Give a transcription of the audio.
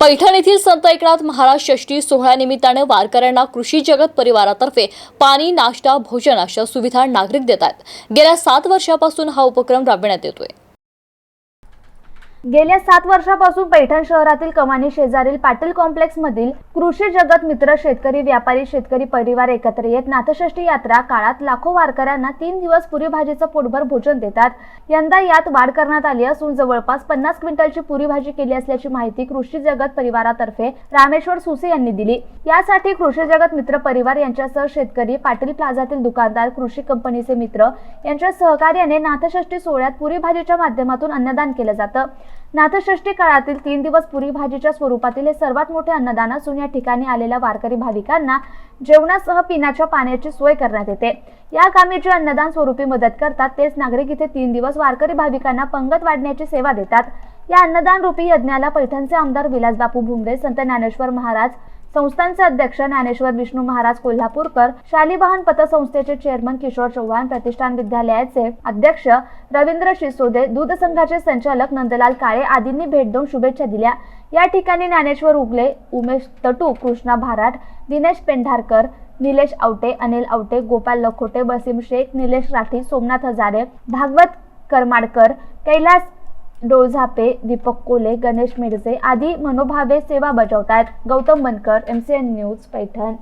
पैठण येथील संत एकनाथ महाराज षष्ठी सोहळ्यानिमित्ताने वारकऱ्यांना कृषी जगत परिवारातर्फे पाणी नाश्ता भोजन अशा सुविधा नागरिक देत आहेत गेल्या सात वर्षापासून हा उपक्रम राबविण्यात येतोय. गेल्या सात वर्षापासून पैठण शहरातील कमानी शेजारील पाटील कॉम्प्लेक्स मधील कृषी जगत मित्र शेतकरी व्यापारी शेतकरी परिवार एकत्र येत नाथषष्ठी यात्रा काळात लाखो वारकऱ्यांना तीन दिवस पुरी भाजीचं पोटभर भोजन देतात. यंदा यात वाढ करण्यात आली असून जवळपास पन्नास क्विंटलची पुरी भाजी केली असल्याची माहिती कृषी जगत परिवारातर्फे रामेश्वर सुसे यांनी दिली. यासाठी कृषी जगत मित्र परिवार यांच्यासह शेतकरी पाटील प्लाझातील दुकानदार कृषी कंपनीचे मित्र यांच्या सहकार्याने नाथषष्ठी सोहळ्यात पुरी भाजीच्या माध्यमातून अन्नदान केलं जातं. नाथषष्ठी काळातील तीन दिवस पुरी भाजीच्या स्वरूपातील हे सर्वात मोठे अन्नदान असून या ठिकाणी आलेल्या वारकरी भाविकांना जेवणासह पिण्याच्या पाण्याची सोय करण्यात येते. या कामी जे अन्नदान स्वरूपी मदत करतात तेच नागरिक इथे तीन दिवस वारकरी भाविकांना पंगत वाढण्याची सेवा देतात. या अन्नदान रूपी यज्ञाला पैठणचे आमदार विलासबापू भुमरे संत ज्ञानेश्वर महाराज संस्थांचे अध्यक्ष ज्ञानेश्वर विष्णू महाराज कोल्हापूरकर शालिवाहन पतसंस्थेचे चेअरमन किशोर चव्हाण प्रतिष्ठान विद्यालयाचे अध्यक्ष रवींद्र शिसोदे दूध संघाचे संचालक नंदलाल काळे आदींनी भेट देऊन शुभेच्छा दिल्या. या ठिकाणी ज्ञानेश्वर उगले उमेश तटू कृष्णा भाराट दिनेश पेंढारकर निलेश आवटे अनिल आवटे गोपाल लखोटे बसीम शेख निलेश राठी सोमनाथ हजारे भागवत करमाडकर कैलास डोळझापे दीपक कोले गणेश मिरजे आदी मनोभावे सेवा बजावतात Gautam Bankar M C N news Paithan.